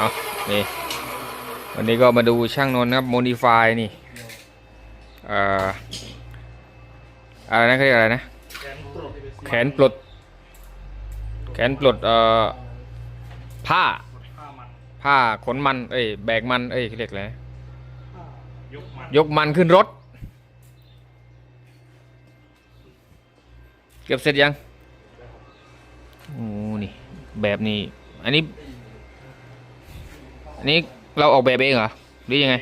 เอานี่วันนี้ก็มาดูช่างนนท์นะครับโมดิฟายนี่เอ่ออะไรนะเขาเรียกอะไรนะ แขนปลด แขนปลดเอ่อผ้า ผ้าขนมัน เอ้ยแบกมัน เอ้ยเขาเรียกอะไรยกมันยกมันขึ้นรถ เก็บเสร็จยังโอ้นี่แบบนี้ อันนี้ อันนี้เราออกแบบเองเหรอ หรือยังไง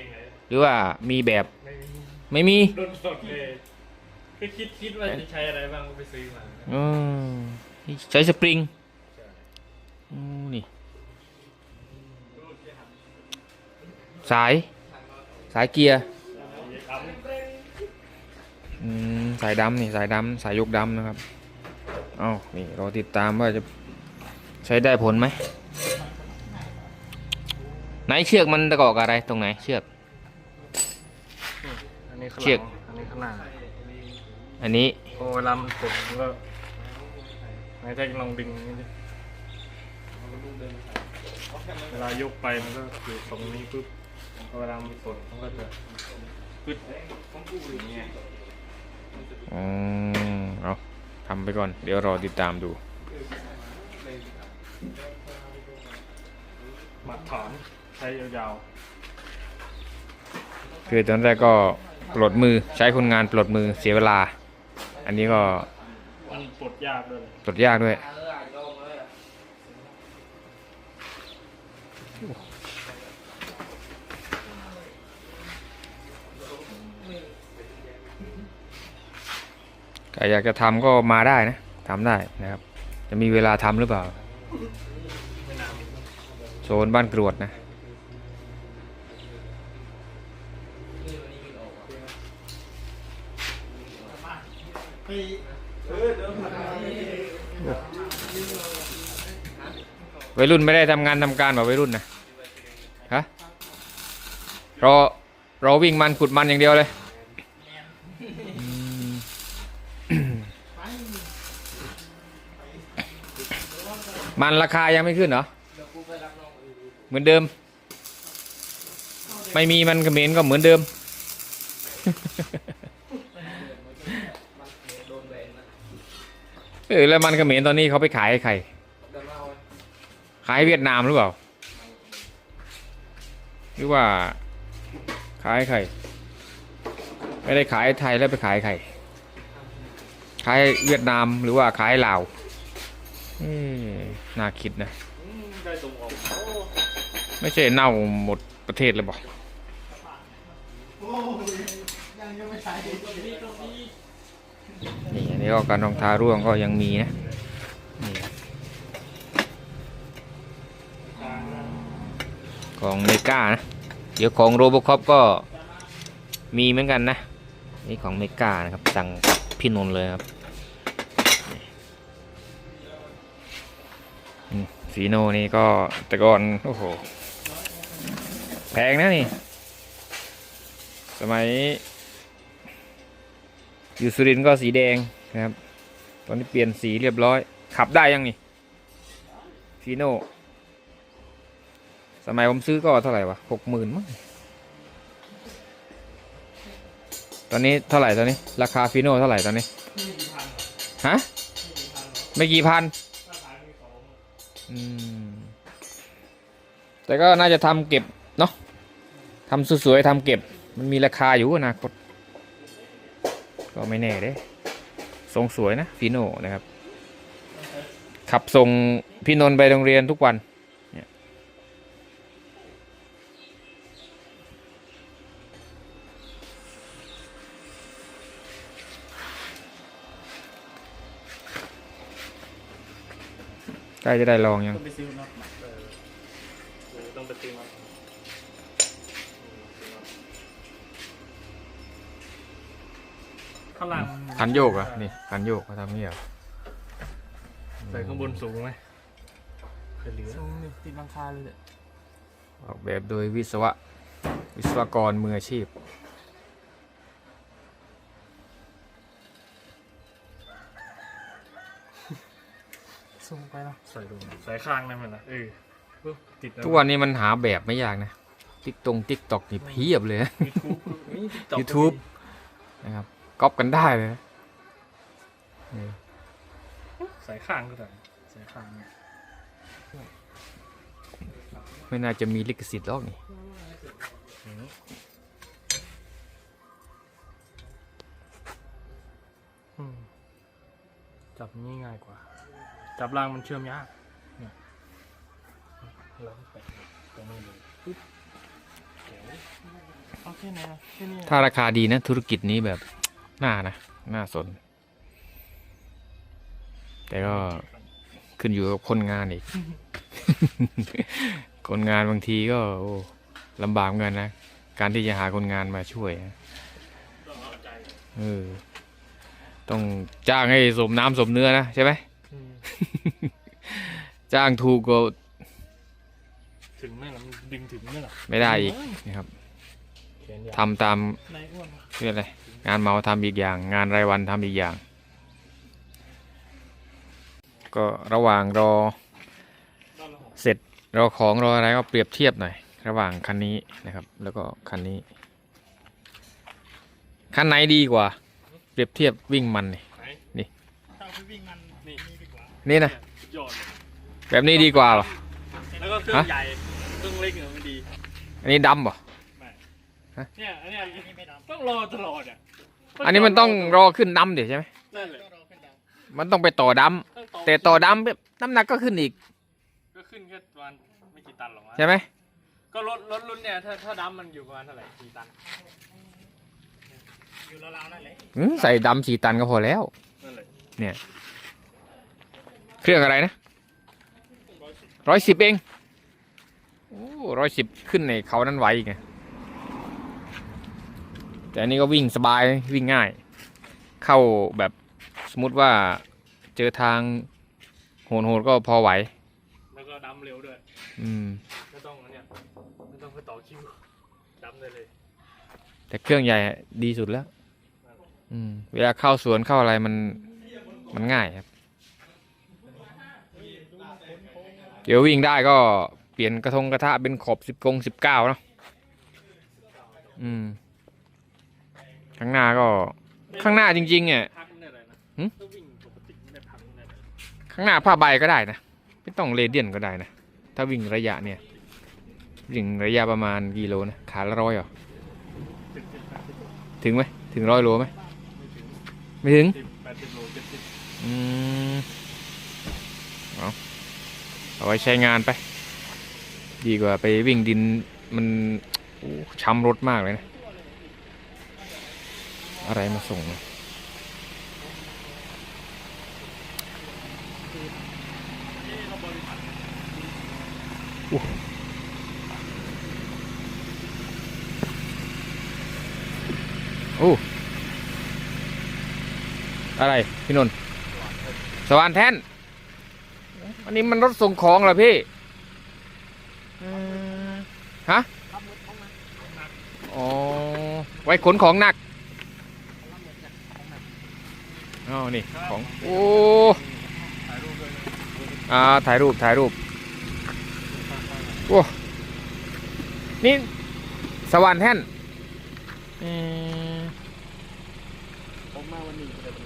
หรือว่ามีแบบไม่มีไม่มีโดนสดเลยคือคิดคิดว่าจะใช้อะไรบ้างก็ไปซื้อมาอืมใช้สปริงอืมนี่ สาย สายเกียร์อืมสายดำนี่สายดำสายยกดำนะครับ เอ้านี่รอติดตามว่าจะใช้ได้ผลไหม ไหนเชือกมันตะกอกอะไรตรงไหนเชือก อันนี้ข้างหเชืลัอก งอันนี้ข้างหน้าอันนี้พอเวลามันกดมันก็ไหนแท็กลองดึงนี่ดิเวลายกไปมันก็อยู่ตรงนี้ปุ๊บพอเวลามันกดมันก็จะปึ๊ดอย่างเงี้ยอืมเอาทำไปก่อน เดี๋ยวรอติดตามดูมาถอน ใช้ยาวคือตอนแรกก็ปลดมือใช้คนงานปลดมือเสียเวลา อันนี้ก็ๆมันปลดยากด้วยปลดยากด้วยใครอยากจะทำก็มาได้นะทำได้นะครับ จะมีเวลาทำหรือเปล่า โซนบ้านกรวดนะ วัยรุ่นไม่ได้ทำงานทำการแบบวัยรุ่นนะฮะรอรอวิ่งมันขุดมันอย่างเดียวเลยมันราคายังไม่ขึ้นเหรอ เหมือนเดิม ไม่มีมันกระเมรก็เหมือนเดิม เออแล้วมันเขมรตอนนี้เขาไปขายให้ใคร ขายเวียดนามหรือเปล่า หรือว่า ขายให้ใคร ไม่ได้ขายไทยแล้วไปขายให้ใคร ขายเวียดนามหรือว่าขายให้ลาวน่าคิดนะได้ตรงออกไม่ใช่เน่าหมดประเทศเลยบอก นี่อันนี้ก็การรองเท้าร่วงก็ยังมีนะนี่ของเมกานะ เดี๋ยวของโรบคอปก็มีเหมือนกันนะ นี่ของเมกานะครับ สั่งกับพี่นนท์เลยครับอืมฟีโนนี่ก็แต่ก่อนโอ้โห แพงนะนี่ สมัย อยู่สุรินก็สีแดงนะครับ ตอนนี้เปลี่ยนสีเรียบร้อย ขับได้ยังนี่ฟีโน่สมัยผมซื้อก็เท่าไหร่วะหกหมื่นมั้งตอนนี้เท่าไหร่ตอนนี้ ราคาฟีโน่เท่าไหร่ตอนนี้ฮะไม่กี่พันอืมแต่ก็น่าจะทำเก็บเนาะทำสวยๆทำเก็บ มันมีราคาอยู่อนาคต ก็ไม่แน่เด้ทรงสวยนะฟีโน่นะครับ ขับส่งพี่นนท์ไปโรงเรียนทุกวันเนี่ยใกล้จะได้ลองยัง ข้างหลังคันโยกเหรอะนี่คันโยกเขาทำนี่เหรอใส่ข้างบนสูงไหมเคยเหลือ สูงนี่ติดหลังคาเลยเนี่ยออกแบบโดยวิศวะ วิศวกรมืออาชีพ สูงไปเนาะใส่ดูใส่ข้างได้ไหมล่ะเออปุ๊บติดแล้วทุกวันนี้มันหาแบบไม่ยากนะติ๊กตรงติ๊กตอกนี่เพียบเลยนะ ยูทูบนี่ TikTok YouTube นะครับ ก๊อปกันได้เลยนะเออใส่ข้างก็ได้ใส่ข้างเนี่ยไม่น่าจะมีลิขสิทธิ์หรอกนี่อย่างนี้อืมจับนี้ง่ายกว่า จับรางมันเชื่อมยากเนี่ยเราแปะตรงนี้เลยปุ๊บเดี๋ยวเอาแค่ไหนอะแค่นี้อะ ถ้าราคาดีนะธุรกิจนี้แบบ น่านะ น่าสน แต่ก็ขึ้นอยู่กับคนงานอีก คนงานบางทีก็โอ้ลำบากเหมือนกันนะ การที่จะหาคนงานมาช่วยนะต้องเอาใจเออต้องจ้างให้สมน้ำสมเนื้อนะใช่ไหมอืมจ้างถูกก็ถึงไหมล่ะมันดึงถึงไหมล่ะ ไม่ได้อีกนะครับแขนยาว ทำตามนายอ้วนเรียกอะไรงานเหมาทำอีกอย่าง งานรายวันทำอีกอย่าง ก็ระหว่างรอด้านละหกเสร็จรอของรออะไรก็เปรียบเทียบหน่อย ระหว่างคันนี้นะครับ แล้วก็คันนี้คันไหนดีกว่า เปรียบเทียบวิ่งมันนี่ไหนนี่ถ้าไปวิ่งมันนี่ดีกว่านี่นะสุดยอดเลยแบบนี้ดีกว่าเหรอแล้วก็เครื่องใหญ่เครื่องเล็กเนี่ยมันดี อันนี้ดำป่ะไม่ ฮะ เนี่ยอันเนี้ยไม่ดำต้องรอตลอดอะอันนี้มันต้องรอขึ้นดำเดี๋ยวใช่ไหมนั่นแหละมันต้องไปต่อดต้องำแต่ต่อดำแบบน้ำหนักก็ขึ้นอีกก็ขึ้นแค่ประมาณไม่กี่ตันหรอกวะใช่ไหมก็รถรถรุ่นเนี่ยถ้าถ้าดำมันอยู่ประมาณเท่าไหร่กี่ตันอยู่ราวๆนั่นแหละอืมใส่ดำสี่ตันก็พอแล้ว นั่นแหละเนี่ยเครื่องอะไรนะร้อยสิบเองโอ้ร้อยสิบขึ้นในเขานั้นไหวอีกไง แต่อันนี้ก็วิ่งสบายวิ่งง่าย เข้าแบบสมมติว่าเจอทางโหดๆก็พอไหว แล้วก็ดำเร็วด้วย อืมไม่ต้องอันเนี่ยไม่ต้องไปต่อคิวดำได้เลย แต่เครื่องใหญ่อะดีสุดแล้ว อืมเวลาเข้าสวนเข้าอะไรมันมันง่ายครับ เดี๋ยววิ่งได้ก็เปลี่ยนกระทงกระทะเป็นขอบสิบกงสิบเก้าเนาะอืม ข้างหน้าก็ ข้างหน้าจริงๆเนี่ย พักไม่ได้เลยนะหึ ถ้าวิ่งปกติไม่ได้พักไม่ได้เลยข้างหน้าผ้าใบก็ได้นะ ไม่ต้องเรเดียนก็ได้นะ ถ้าวิ่งระยะเนี่ย วิ่งระยะประมาณกี่โลนะ ขาละร้อยเหรอสิบสิบแปดสิบถึงไหม ถึงร้อยโลไหม ไม่ถึงไม่ถึง สิบแปดสิบโลเจ็ดสิบอืมเอาเอาไว้ใช้งานไป ดีกว่าไปวิ่งดินมันโอ้ช้ำรถมากเลยนะ อะไรมาส่งนะอู้โอ้อะไร พี่นนท์สวรรค์แท่น อันนี้มันรถส่งของเหรอพี่อืมฮะ อ๋อ ไว้ขนของหนัก อ๋อนี่ของโอ้ถ่ายรูปด้วยนะอ่าถ่ายรูปถ่ายรูปโอ้นี่สวรรค์แท่นอืมผมมาวันนี้ก็ได้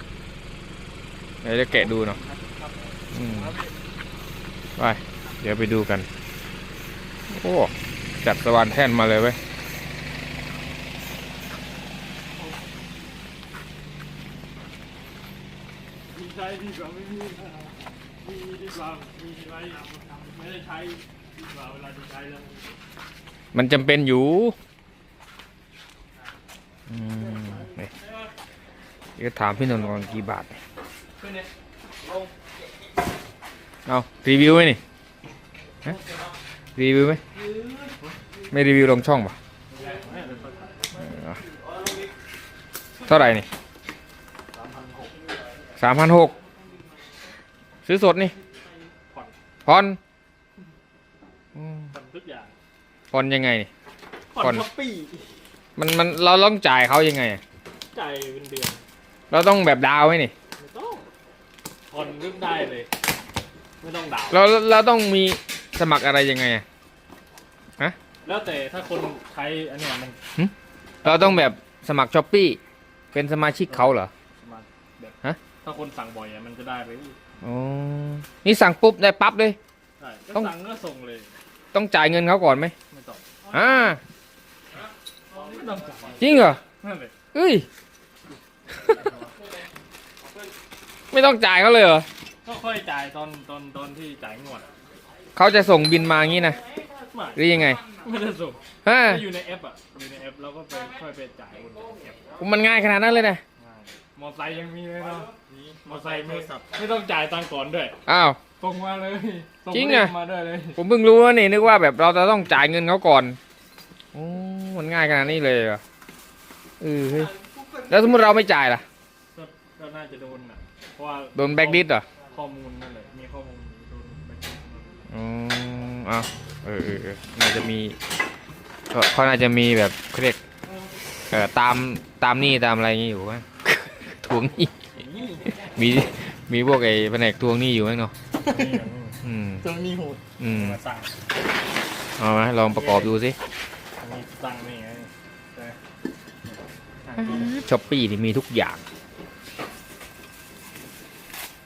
เดี๋ยวจะแกะดูเนาะอืมไปเดี๋ยวไปดูกัน โอ้ จัดสวรรค์แท่นมาเลยเว้ย มีใช้ ดีกว่าไม่มีมีดีกว่ามีไว้ไม่ได้ใช้ดีกว่าเวลาจะใช้แล้วมันจำเป็นอยู่อืมนี่เดี๋ยวถามพี่นนท์ก่อนกี่บาทเนี่ยเอารีวิวไหมนี่รีวิวไหมไม่รีวิวลงช่องปะเท่าไหร่นี่สามพันหก ซื้อสดนี่ผ่อนผ่อนอืมผ่อนทุกอย่างผ่อนยังไงนี่ ผ่อนผ่อนช้อปปี้มันมันเราต้องจ่ายเขายังไงอะจ่ายเป็นเดือนเราต้องแบบดาวไหมนี่ ไม่ต้องผ่อนรึได้เลย ไม่ต้องดาวน์เราเราต้องมีสมัครอะไรยังไงอะแล้วแต่ถ้าคนใช้อันเนี้ยมันเราต้องแบบสมัครช้อปปี้เป็นสมาชิกเขาเหรอ ประมาณแบบฮะ ถ้าคนสั่งบ่อยอะมันจะได้ไป อ๋อนี่สั่งปุ๊บได้ปั๊บเลย ใช่ก็ต้องสั่งก็ส่งเลย ต้องจ่ายเงินเขาก่อนไหมไม่ต้องอ่าไม่ต้องจ่ายจริงเหรอนั่นเลยเอ้ย ไม่ต้องจ่ายเขาเลยเหรอ ก็ค่อยจ่ายตอนตอนตอนที่จ่ายงวดอะเขาจะส่งบินมางี้นะไม่หรือยังไงไม่ได้ส่งฮะถ้าอยู่ในแอปอะอยู่ในแอปเราก็ไปค่อยไปจ่ายบนแอปมันง่ายขนาดนั้นเลยนะง่าย มอไซค์ยังมีเลยเนาะมอไซค์ไม่ไม่ต้องจ่ายตังค์ก่อนด้วยอ้าวส่งมาเลยส่จริงเลอะขมาด้วยเลยผมเพิ่งรู้ว่านี่นึกว่าแบบเราจะต้องจ่ายเงินเขาก่อนโอ้มันง่ายขนาดนี้เลยเหรอเออเฮ้ยแล้วสมมติเราไม่จ่ายล่ะก็ก็น่าจะโดนอะเพราะว่าโดนแบล็คลิสต์เหรอข้อมูลนั่นแหละมีข้อมูลโดนแบล็คลิสต์อ๋ออ้าวเออเออเออน่าจะมีเขาเขาน่าจะมีแบบเขาเรียกเออตามตามหนี่ตามอะไรอย่างงี้อยู่มั้งท วงหนี้มีมีพวกไอ้แผนกทวงหนี้อยู่มั้งเนาะนี่อย่างนี้อืมจะมีโหดอืมมาสั่งเอาไหมลองประกอบดูสิอันนี้สั่งนี่ไงใช่สั่งที่ช้อปปี้นี่มีทุกอย่าง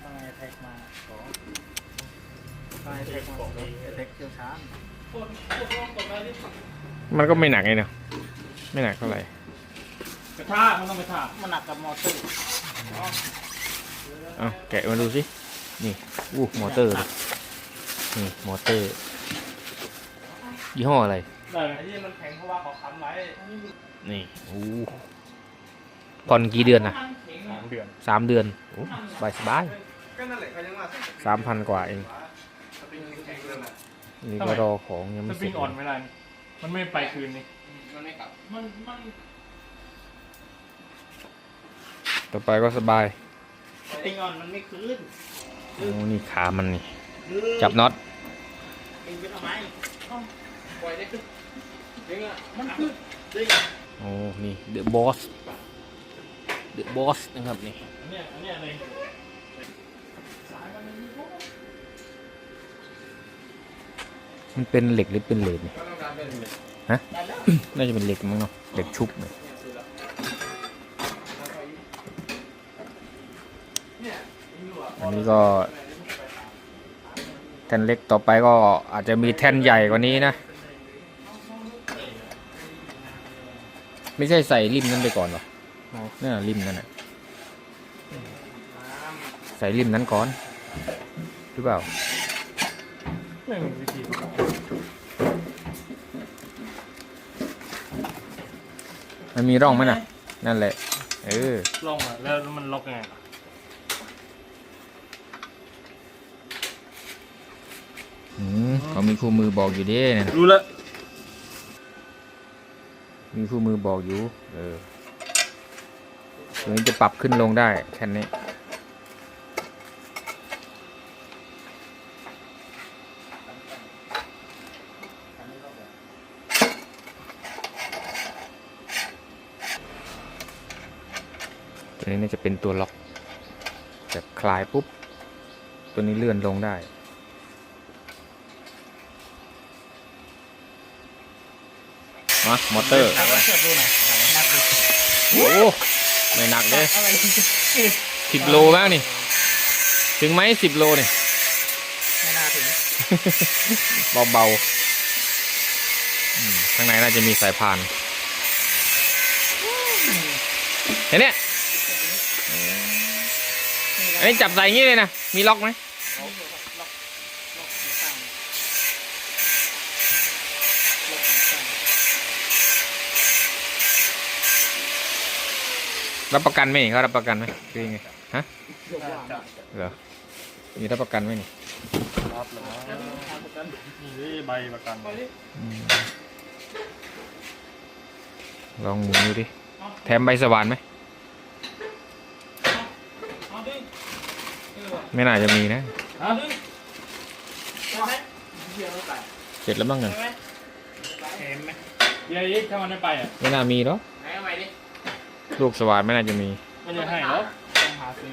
ตั้งไอเทคมาขอตั้งไอเทคบอกเลยไอเทคเชี่ยวชาญมันก็ไม่หนักไงเนาะไม่หนักเท่าไหร่กระทะมันต้องกระทะมันหนักกับมอเตอร์ เอาแกะมาดูสิ นี่อู้มอเตอร์เลยนี่มอเตอร์ ยี่ห้ออะไร ได้ไหมที่มันแข็งเพราะว่าเขาค้ำไว้นี่อู้ผ่อนกี่เดือนนะสามเดือนสามเดือนโอ้สบายสบายสามพันกว่าเองนี่ก็รอของยังสไม่ปเสริร็งจอ่อนไม่ได้นี่มันไม่ไปคืนนี่มันไม่กลับ มันมัน ต่อไปก็สบายสปริงออนมันไม่คืนโอ้นี่ขามันนี่ จับน็อตเองไปทำไมปล่อยได้ขึ้นดึงอะมันคืนดึงโอ้นี่ The Boss The Boss นะครับนี่อันเนี้ยอันเนี้ยเลยมันเป็นเหล็กหรือเป็นเหล็กเนี่ยฮะ น่าจะเป็นเหล็กมั้งเนาะ เหล็กชุบเนี่ย อันนี้ก็แท่นเล็กต่อไปก็อาจจะมีแท่นใหญ่กว่านี้นะ ไม่ใช่ใส่ริมนั้นไปก่อนหรอนี่นนะริมนั่นนะใส่ริมนั้นก่อน หรือเปล่าไม่มีวิธีมันมีร่องไหมน่ะ นั่นแหละ เออลองอะ แล้วมันล็อกไงล่ะ อื มเขามีคู่มือบอกอยู่เด้เนี่ยรู้แล้วมีคู่มือบอกอยู่ เออตัวนี้จะปรับขึ้นลงได้แค่นี้ตัวนี้น่าจะเป็นตัวล็อกแบบคลายปุ๊บ ตัวนี้เลื่อนลงได้ มามอเตอร์ถามว่าเทียบดูหน่อยนักดูโอ้ไม่หนักเลยอะไรสิบโลบ้างนี่ ถึงไหมสิบโลนี่ ไม่น่าถึงเบาๆอืมข้างในน่าจะมีสายพานเห็นเนี่ยอันนี้จับใส่อย่างนี้เลยนะ มีล็อกไหม ล็อกล็อกล็อกล็อกไม่ตั้งล็อกไม่ตั้ง รับประกันไหมนี่เขารับประกันไหมคือยังไงฮะเหรอมีรับประกันไหมนี่รับแล้วนี่ใบประกันลองหมุนดูดิแถมใบสว่านไหมไม่น่าจะมีนะฮะเสร็จแล้วบ้างกันเห็นไหมเดี๋ยวอีกถ้ามันไม่ไปอะไม่น่ามีหรอก ไหนเอาใหม่ดิ ลูกสว่านไม่น่าจะมีไม่จะให้หรอกต้องหาซื้อ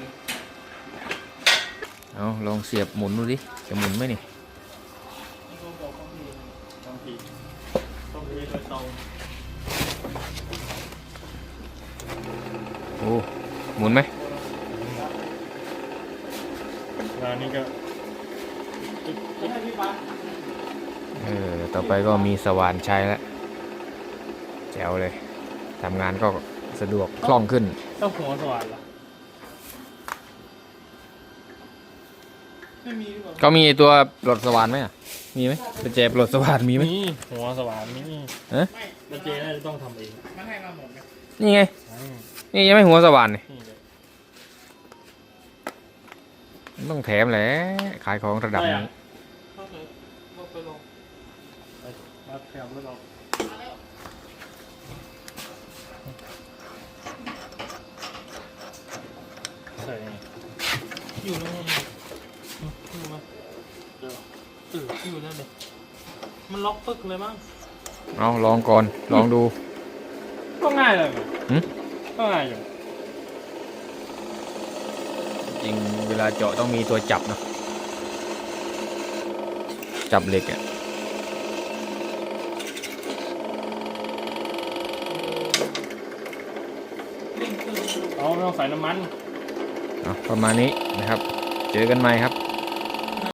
เอาลองเสียบหมุนดูดิจะหมุนไหมนี่มมีโดยตรงโอ้หมุนไหมงานนี้ก็ให้พี่ปั๊บเออต่อไปก็มีสว่านใช้แล้วแจ๋วเลยทำงานก็ สะดวกคล่องขึ้น ต้องหัวสว่านเหรอไม่มีหรือเปล่าก็มีไอ้ตัวปลดสว่านไหมอะมีไหมเป็นแจปลดสว่านมีไหมนี่หัวสว่านนี่เอ๊ะไม่แล้วเจน่าจะต้องทำเองมันให้มาหมดไหมนี่ไง อืมนี่ยังไม่หัวสว่านนี่นี่เลยมันต้องแถมแหละขายของระดับนี้ เข้าเลยลงไปลงไปมาแถมแล้วเรา ใส่ไงอยู่นั่นเองอยู่มาเดี๋ยวเอออยู่นั่นเลยมันล็อกปึ๊กเลยมั้งเอาลองก่อนลองดู ก็ง่ายเลยมั้ยหืมก็ง่ายอยู่จริงเวลาเจาะต้องมีตัวจับเนาะจับเหล็กอะลิ่งคือเอาไม่ต้องใส่น้ำมันเอา ประมาณนี้นะครับ เจอกันใหม่ครับ